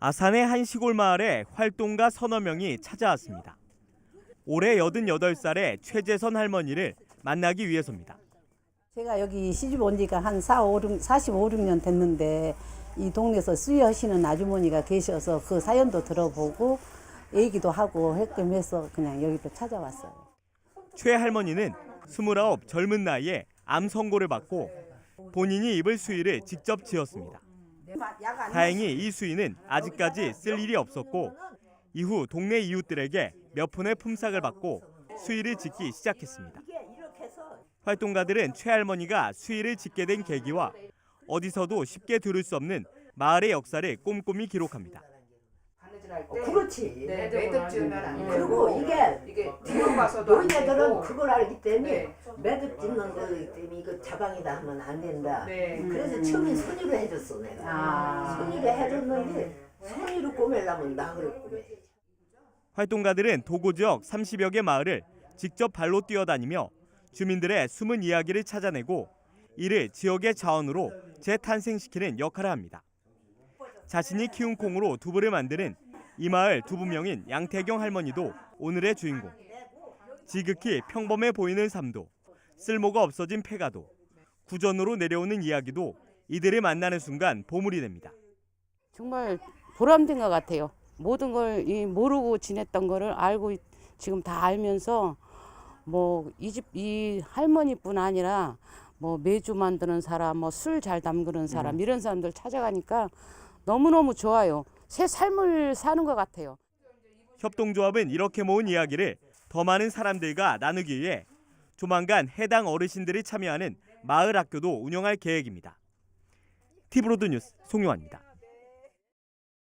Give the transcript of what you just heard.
아산의 한 시골 마을에 활동가 서너 명이 찾아왔습니다. 올해 88살의 최재선 할머니를 만나기 위해서입니다. 제가 여기 시집 온 지가 한 4, 5, 6, 45, 6년 됐는데 이 동네에서 수유하시는 아주머니가 계셔서 그 사연도 들어보고 얘기도 하고 했끔 해서 그냥 여기로 찾아왔어요. 최 할머니는 29 젊은 나이에 암 선고를 받고 본인이 입을 수의를 직접 지었습니다. 다행히 이 수의는 아직까지 쓸 일이 없었고 이후 동네 이웃들에게 몇 푼의 품삯을 받고 수의를 짓기 시작했습니다. 활동가들은 최 할머니가 수의를 짓게 된 계기와 어디서도 쉽게 들을 수 없는 마을의 역사를 꼼꼼히 기록합니다. 그렇지. 네, 매듭 지으면 안 되고 그리고 이게 이게 뒤로 가서도 안 노인네들은 되고 그걸 알기 때문에 네. 매듭 짓는 거기 때문에 이거 자방이다 하면 안 된다. 네. 그래서 처음에 손으로 해줬어 내가. 아. 손으로 해줬는데 손으로 꼬매려면 나 그래 꼬매. 활동가들은 도고 지역 30여 개 마을을 직접 발로 뛰어다니며 주민들의 숨은 이야기를 찾아내고 이를 지역의 자원으로 재탄생시키는 역할을 합니다. 자신이 키운 콩으로 두부를 만드는 이 마을 두부명인 양태경 할머니도 오늘의 주인공. 지극히 평범해 보이는 삶도 쓸모가 없어진 폐가도 구전으로 내려오는 이야기도 이들을 만나는 순간 보물이 됩니다. 정말 보람된 것 같아요. 모든 걸이 모르고 지냈던 거를 알고 있- 지금 다 알면서 뭐 이 집 이 할머니뿐 아니라 뭐 매주 만드는 사람, 뭐 술 잘 담그는 사람 이런 사람들 찾아가니까 너무 너무 좋아요. 새 삶을 사는 것 같아요. 협동조합은 이렇게 모은 이야기를 더 많은 사람들과 나누기 위해 조만간 해당 어르신들이 참여하는 마을 학교도 운영할 계획입니다. 티브로드 뉴스 송용환입니다.